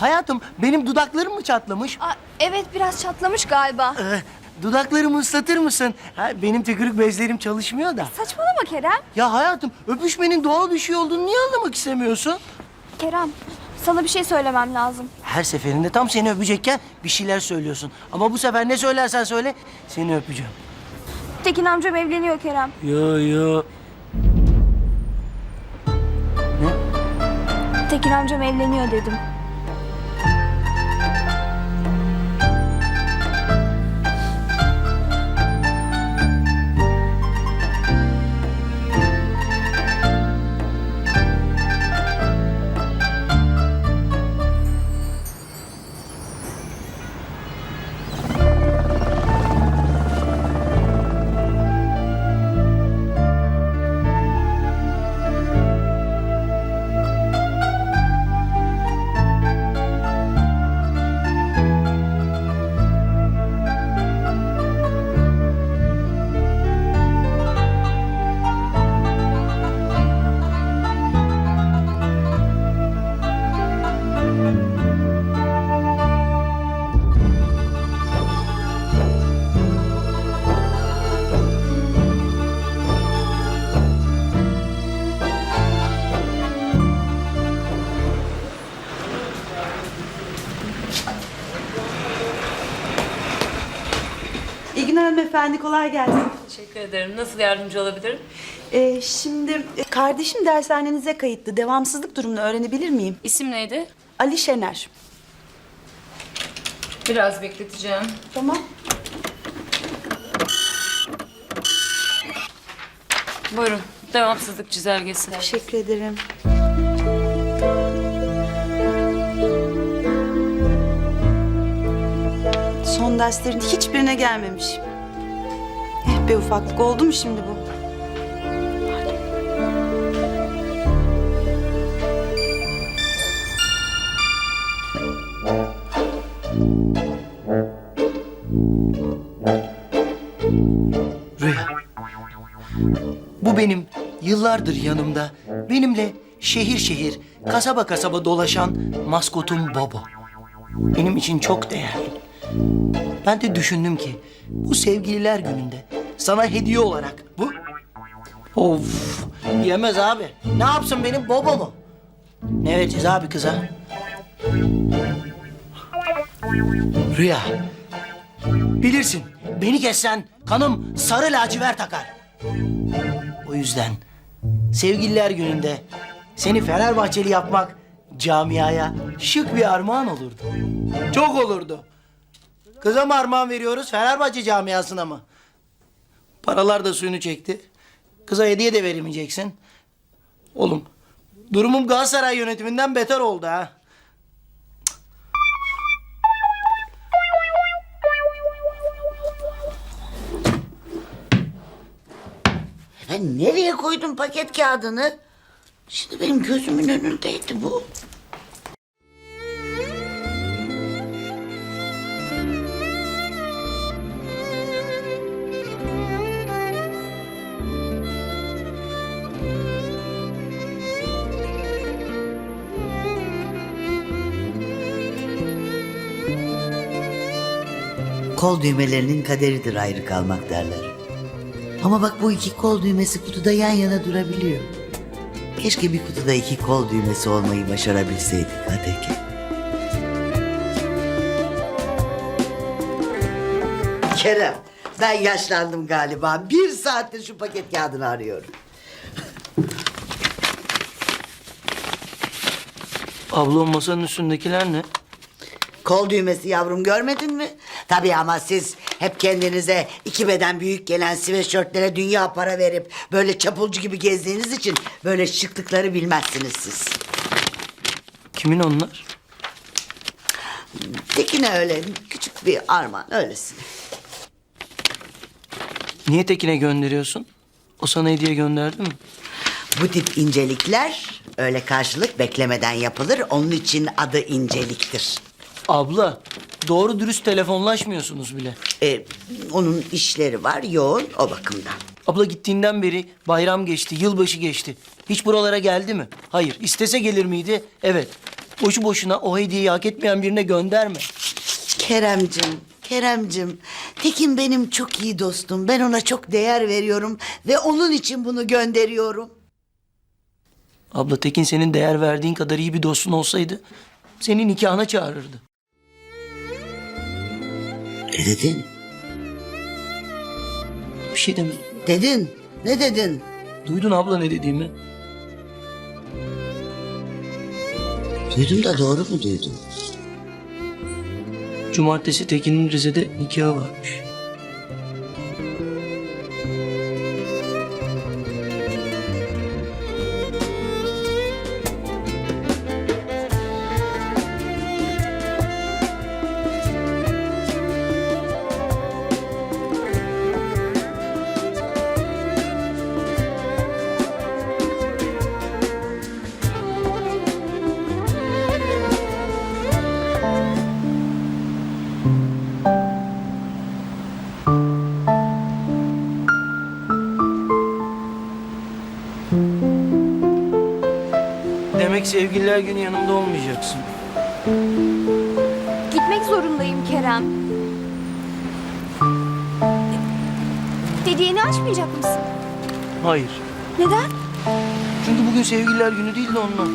Hayatım benim dudaklarım mı çatlamış? Aa, evet biraz çatlamış galiba. Ee, dudaklarımı ıslatır mısın? Ha, benim tükürük bezlerim çalışmıyor da. Saçmalama Kerem. Ya hayatım öpüşmenin doğal bir şey olduğunu niye anlamak istemiyorsun? Kerem sana bir şey söylemem lazım. Her seferinde tam seni öpecekken bir şeyler söylüyorsun. Ama bu sefer ne söylersen söyle seni öpeceğim. Tekin amcam evleniyor Kerem. Yo yo. Tekin amcam evleniyor dedim. Hanımefendi, kolay gelsin. Teşekkür ederim. Nasıl yardımcı olabilirim? Ee, şimdi e, kardeşim dershanenize kayıtlı. Devamsızlık durumunu öğrenebilir miyim? İsim neydi? Ali Şener. Biraz bekleteceğim. Tamam. Buyurun. Devamsızlık çizelgesi. Teşekkür ederim. Son derslerin hiçbirine gelmemiş. Be ufaklık oldu mu şimdi bu? Rüya. Bu benim yıllardır yanımda, benimle şehir şehir, kasaba kasaba dolaşan maskotum Bobo. Benim için çok değerli. Ben de düşündüm ki bu sevgililer gününde sana hediye olarak bu... Of yemez abi. Ne yapsın benim Bobo mu? Ne vereceğiz abi kıza? Rüya. Bilirsin beni kessen kanım sarı lacivert akar. O yüzden sevgililer gününde seni Fenerbahçeli yapmak camiaya şık bir armağan olurdu. Çok olurdu. Kıza mı armağan veriyoruz Fenerbahçe camiasına mı? Paralar da suyunu çekti. Kıza hediye de veremeyeceksin. Oğlum durumum Galatasaray yönetiminden beter oldu ha. Ben nereye koydum paket kağıdını? Şimdi benim gözümün önündeydi bu. Kol düğmelerinin kaderidir ayrı kalmak derler. Ama bak bu iki kol düğmesi kutuda yan yana durabiliyor. Keşke bir kutuda iki kol düğmesi olmayı başarabilseydik Ateke. Kerem, ben yaşlandım galiba. Bir saattir şu paket kağıdını arıyorum. Ablam masanın üstündekiler ne? Kol düğmesi yavrum görmedin mi? Tabii ama siz hep kendinize iki beden büyük gelen sweatshirtlere dünya para verip böyle çapulcu gibi gezdiğiniz için böyle şıklıkları bilmezsiniz siz. Kimin onlar? Tekine öyle küçük bir armağan öylesin. Niye Tekin'e gönderiyorsun? O sana hediye gönderdi mi? Bu tip incelikler öyle karşılık beklemeden yapılır. Onun için adı inceliktir. Abla, doğru dürüst telefonlaşmıyorsunuz bile. Ee, onun işleri var yoğun o bakımdan. Abla gittiğinden beri bayram geçti, yılbaşı geçti. Hiç buralara geldi mi? Hayır. İstese gelir miydi? Evet. boşu boşuna o hediyeyi hak etmeyen birine gönderme. Keremcim, Keremcim. Tekin benim çok iyi dostum. Ben ona çok değer veriyorum ve onun için bunu gönderiyorum. Abla Tekin senin değer verdiğin kadar iyi bir dostun olsaydı seni nikahına çağırırdı. Ne dedin? Bir şey demedim. Dedin. Ne dedin? Duydun abla ne dediğimi? Duydum da doğru mu duydum? Cumartesi Tekin'in Rize'de nikahı varmış. Sevgililer günü yanımda olmayacaksın. Gitmek zorundayım Kerem. Hediyeni açmayacak mısın? Hayır. Neden? Çünkü bugün sevgililer günü değil de ondan.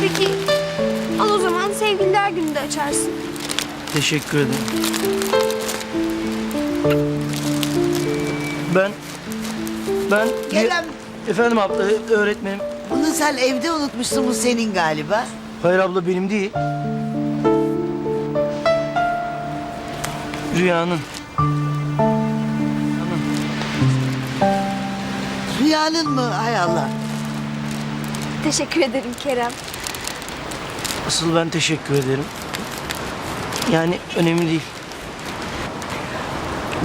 Peki al o zaman sevgililer gününde açarsın. Teşekkür ederim. Ben... Ben... Kerem, Efendim abla, öğretmenim. bunu sen evde unutmuşsun. Bu senin galiba. Hayır abla benim değil. Rüyanın. Rüyanın mı? Hay Allah. Teşekkür ederim Kerem. Asıl ben teşekkür ederim. Yani önemli değil.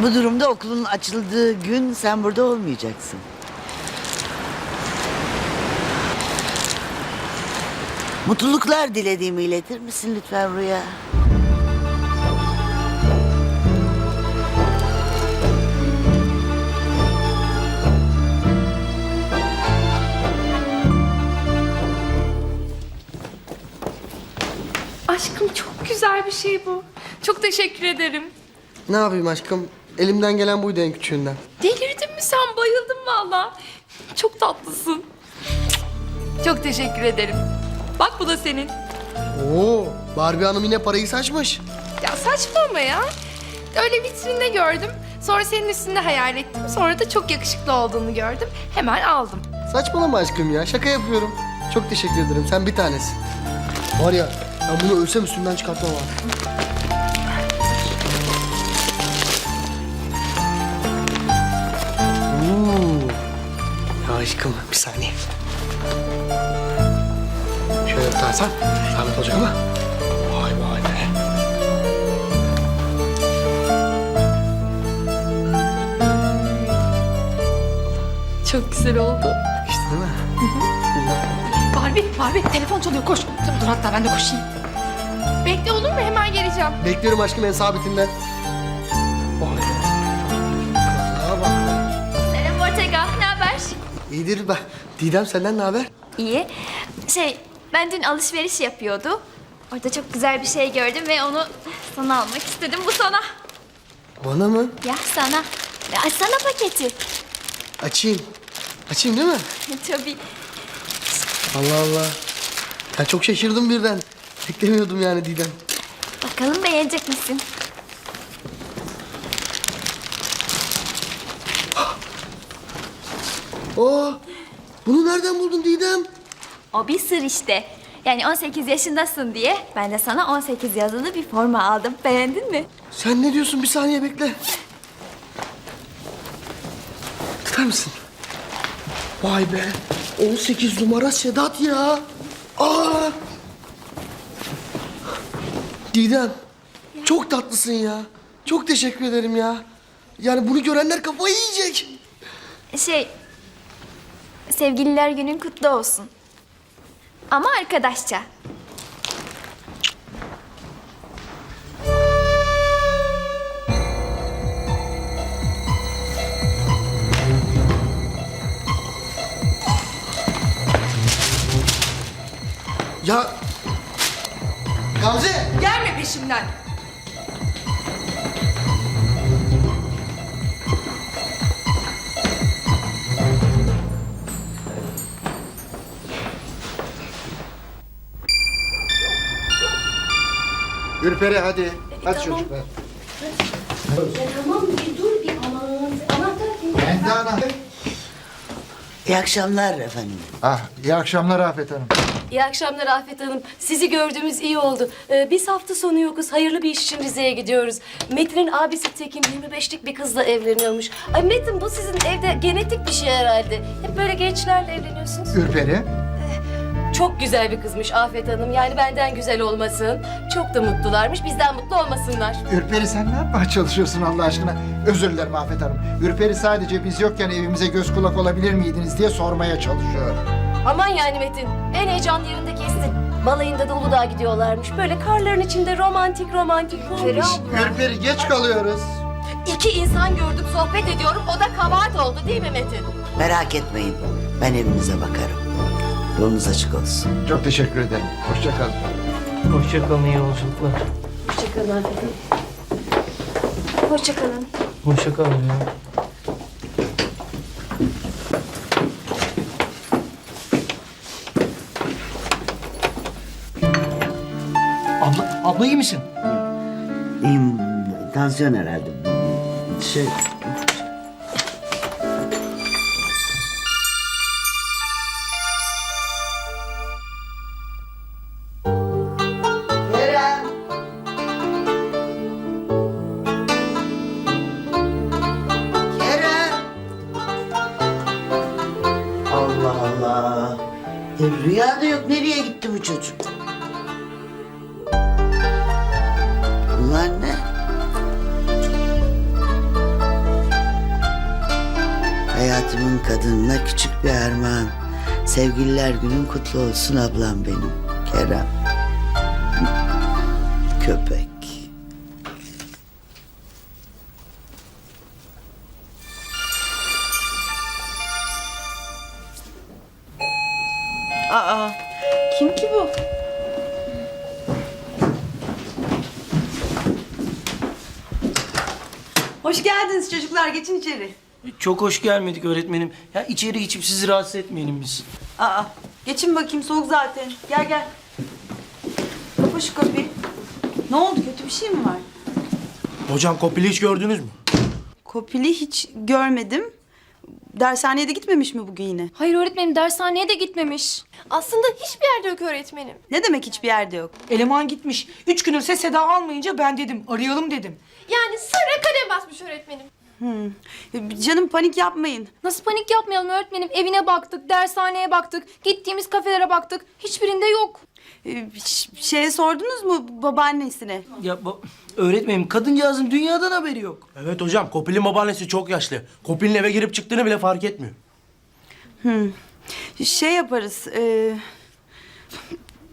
Bu durumda okulun açıldığı gün sen burada olmayacaksın. Mutluluklar dilediğimi iletir misin lütfen Rüya? Aşkım çok güzel bir şey bu. Çok teşekkür ederim. Ne yapayım aşkım? Elimden gelen buydu en küçüğünden. Delirdin mi sen? Bayıldım valla. Çok tatlısın. Çok teşekkür ederim. Bak bu da senin. Oo, Barbie Hanım yine parayı saçmış. Ya saçmalama ya. Öyle vitrinde gördüm. Sonra senin üstünde hayal ettim. Sonra da çok yakışıklı olduğunu gördüm. Hemen aldım. Saçmalama aşkım ya, şaka yapıyorum. Çok teşekkür ederim, sen bir tanesi. Var ya, ben bunu ölsem üstümden çıkartmam abi. Aşkım, bir saniye. Şöyle tutarsan, zahmet olacak ama. Vay vay be. Çok güzel oldu. İşte değil mi? Barbie, Barbie telefon çalıyor koş. Dur, dur hatta ben de koşayım. Bekle olur mu? Hemen geleceğim. Bekliyorum aşkım en sabitinden. İyidir be. Didem senden ne haber? İyi. Şey, ben dün alışveriş yapıyordu. Orada çok güzel bir şey gördüm ve onu sana almak istedim. Bu sana. Bana mı? Ya sana. Ya açsana paketi. Açayım. Açayım değil mi? Tabii. Allah Allah. Ya çok şaşırdım birden. Beklemiyordum yani Didem. Bakalım beğenecek misin? Oo, bunu nereden buldun Didem? O bir sır işte. Yani 18 yaşındasın diye ben de sana 18 yazılı bir forma aldım. Beğendin mi? Sen ne diyorsun? Bir saniye bekle. Tutar mısın? Vay be. 18 numara Sedat ya. Aa! Didem. Çok tatlısın ya. Çok teşekkür ederim ya. Yani bunu görenler kafayı yiyecek. Şey, Sevgililer günün kutlu olsun. Ama arkadaşça. Ya Gamze! Gelme peşimden. Ürperi hadi. Hadi çocuklar. Tamam bir dur bir aman. Anahtar kim? Kendi anahtar. İyi akşamlar efendim. Ah, iyi akşamlar Afet Hanım. İyi akşamlar Afet Hanım. Sizi gördüğümüz iyi oldu. Ee, biz hafta sonu yokuz. Hayırlı bir iş için Rize'ye gidiyoruz. Metin'in abisi Tekin 25'lik bir kızla evleniyormuş. Ay Metin bu sizin evde genetik bir şey herhalde. Hep böyle gençlerle evleniyorsunuz. Ürperi. Çok güzel bir kızmış Afet Hanım. Yani benden güzel olmasın. Çok da mutlularmış. Bizden mutlu olmasınlar. Ürperi sen ne yapmaya çalışıyorsun Allah aşkına? Özür dilerim Afet Hanım. Ürperi sadece biz yokken evimize göz kulak olabilir miydiniz diye sormaya çalışıyor. Aman yani Metin. En heyecanlı yerinde kestin. Balayında da Uludağ'a gidiyorlarmış. Böyle karların içinde romantik romantik olmuş. Ürperi geç kalıyoruz. İki insan gördüm sohbet ediyorum. O da kabahat oldu değil mi Metin? Merak etmeyin. Ben evinize bakarım. Yolunuz açık olsun. Çok teşekkür ederim. Hoşça kalın. Hoşçakalın iyi yolculuklar. Hoşçakalın Afet Hanım. Hoşçakalın. Hoşçakalın ya. Abla, abla iyi misin? İyiyim. Tansiyon herhalde. Şey... Hayatımın kadınına küçük bir armağan. Sevgililer günün kutlu olsun ablam benim. Kerem. Köpek. Aa, kim ki bu? Hoş geldiniz çocuklar. Geçin içeri. Çok hoş gelmedik öğretmenim. Ya içeri geçip sizi rahatsız etmeyelim biz. Aa, geçin bakayım. Soğuk zaten. Gel gel. Kapa şu kapıyı. Ne oldu? Kötü bir şey mi var? Hocam Kopil'i hiç gördünüz mü? Kopili hiç görmedim. Dershaneye de gitmemiş mi bugün yine? Hayır öğretmenim dershaneye de gitmemiş. Aslında hiçbir yerde yok öğretmenim. Ne demek hiçbir yerde yok? Eleman gitmiş. Üç gündür ses seda almayınca ben dedim arayalım dedim. Yani sarı kalem basmış öğretmenim. E, Canım panik yapmayın. Nasıl panik yapmayalım öğretmenim? Evine baktık, dershaneye baktık, gittiğimiz kafelere baktık. Hiçbirinde yok. E, ş- Şeye sordunuz mu babaannesine? Ya bu, öğretmenim kadıncağızın dünyadan haberi yok. Evet hocam Kopil'in babaannesi çok yaşlı. Kopil'in eve girip çıktığını bile fark etmiyor. Şey yaparız. e,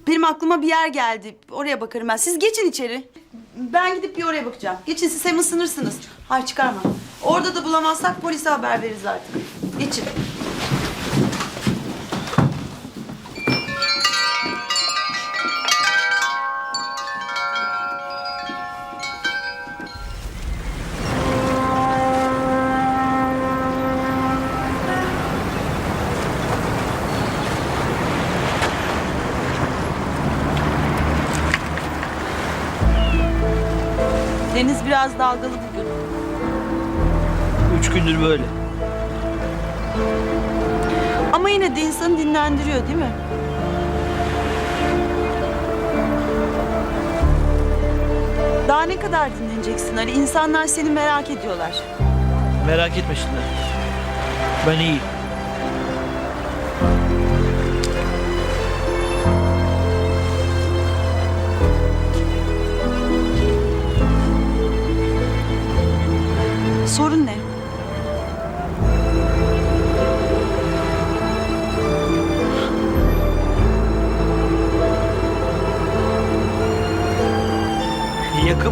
benim aklıma bir yer geldi. Oraya bakarım ben. Siz geçin içeri. Ben gidip bir oraya bakacağım. Geçin siz hem ısınırsınız. Hay çıkarma. Orada da bulamazsak polise haber veririz artık. Geçin. Deniz biraz dalgalı bugün. Gündür böyle. Ama yine de insanı dinlendiriyor değil mi? Daha ne kadar dinleneceksin Ali? İnsanlar seni merak ediyorlar. Merak etmesinler. Ben iyiyim.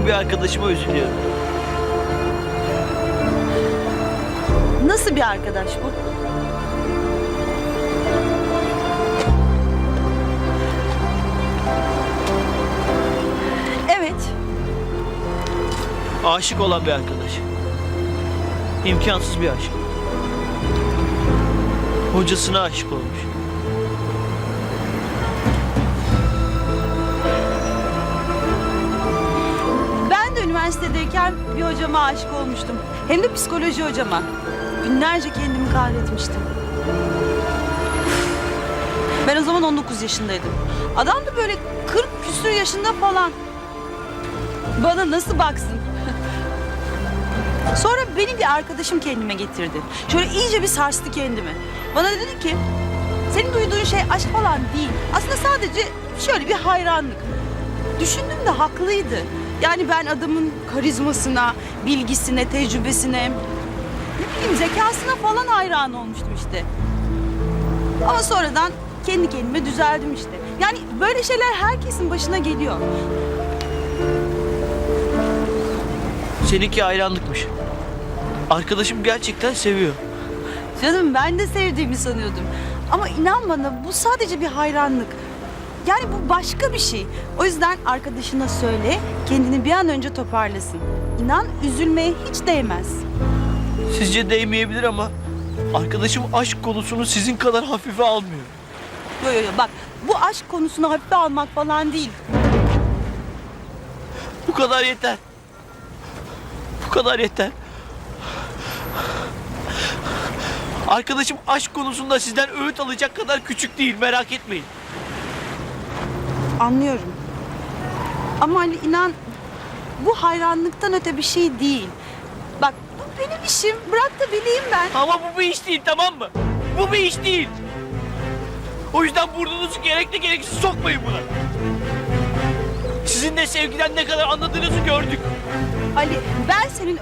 yakın bir arkadaşıma üzülüyorum. Nasıl bir arkadaş bu? Evet. Aşık olan bir arkadaş. İmkansız bir aşk. Hocasına aşık olmuş. Üniversitedeyken bir hocama aşık olmuştum. Hem de psikoloji hocama. Günlerce kendimi kahretmiştim. Ben o zaman 19 yaşındaydım. Adam da böyle 40 küsur yaşında falan. Bana nasıl baksın? Sonra benim bir arkadaşım kendime getirdi. Şöyle iyice bir sarstı kendimi. Bana dedi ki, senin duyduğun şey aşk falan değil. Aslında sadece şöyle bir hayranlık. Düşündüm de haklıydı. Yani ben adamın karizmasına, bilgisine, tecrübesine, ne bileyim zekasına falan hayran olmuştum işte. Ama sonradan kendi kendime düzeldim işte. Yani böyle şeyler herkesin başına geliyor. Seninki hayranlıkmış. Arkadaşım gerçekten seviyor. Canım ben de sevdiğimi sanıyordum. Ama inan bana bu sadece bir hayranlık. Yani bu başka bir şey. O yüzden arkadaşına söyle, kendini bir an önce toparlasın. İnan üzülmeye hiç değmez. Sizce değmeyebilir ama arkadaşım aşk konusunu sizin kadar hafife almıyor. Yo yo yo bak bu aşk konusunu hafife almak falan değil. Bu kadar yeter. Bu kadar yeter. Arkadaşım aşk konusunda sizden öğüt alacak kadar küçük değil merak etmeyin. Anlıyorum. Ama hani inan bu hayranlıktan öte bir şey değil. Bak bu benim işim. Bırak da bileyim ben. Ama bu bir iş değil tamam mı? Bu bir iş değil. O yüzden burnunuzu gerekli gereksiz sokmayın buna. Sizin de sevgiden ne kadar anladığınızı gördük. Ali ben senin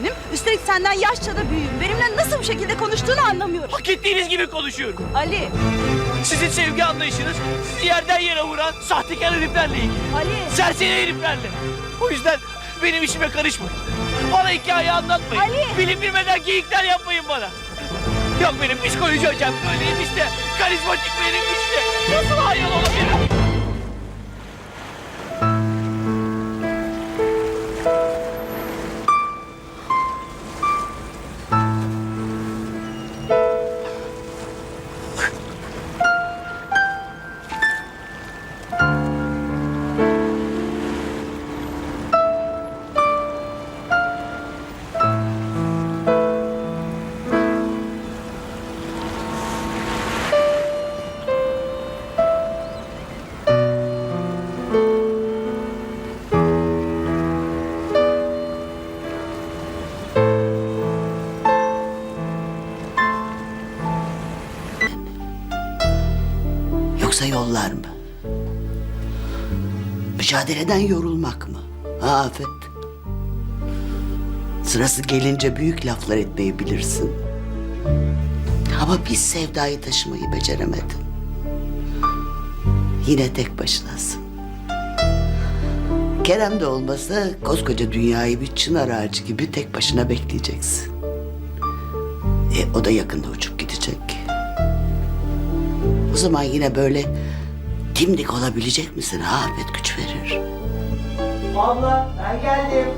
öğretmeninim. Üstelik senden yaşça da büyüğüm. Benimle nasıl bu şekilde konuştuğunu anlamıyorum. Hak ettiğiniz gibi konuşuyorum. Ali, Sizin sevgi anlayışınız sizi yerden yere vuran sahtekar heriflerle ilgili. Ali. Serseri heriflerle. O yüzden benim işime karışmayın. Bana hikaye anlatmayın. Ali! Bilip bilmeden geyikler yapmayın bana. Yok benim psikoloji hocam böyleyim işte. Karizmatik benim işte. Nasıl hayal olabilirim? Mücadeleden yorulmak mı? Ha Afet? Sırası gelince büyük laflar etmeyi bilirsin. Ama bir sevdayı taşımayı beceremedin. Yine tek başınasın. Kerem de olmasa koskoca dünyayı bir çınar ağacı gibi tek başına bekleyeceksin. E, o da yakında uçup gidecek. O zaman yine böyle dimdik olabilecek misin? Ha Afet güç verir. Abla ben geldim.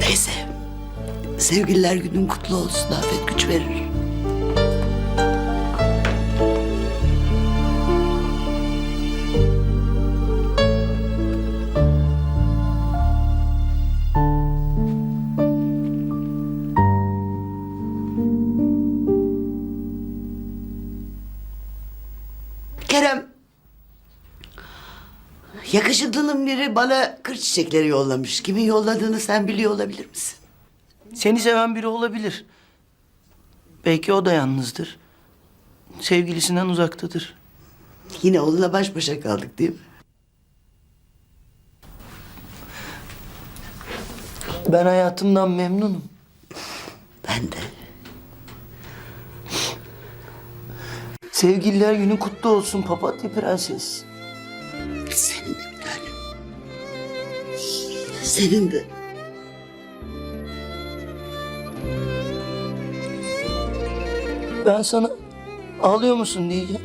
Neyse. Sevgililer günün kutlu olsun. Afet güç verir. Kerem. Yakışıklının biri bana kır çiçekleri yollamış. Kimin yolladığını sen biliyor olabilir misin? Seni seven biri olabilir. Belki o da yalnızdır. Sevgilisinden uzaktadır. Yine onunla baş başa kaldık değil mi? Ben hayatımdan memnunum. Ben de. Sevgililer günün kutlu olsun papatya prenses. Senin de. Ben sana ağlıyor musun diyeceğim.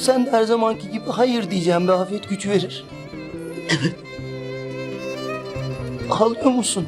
Sen de her zamanki gibi hayır diyeceğim bir afet güç verir. Ağlıyor musun?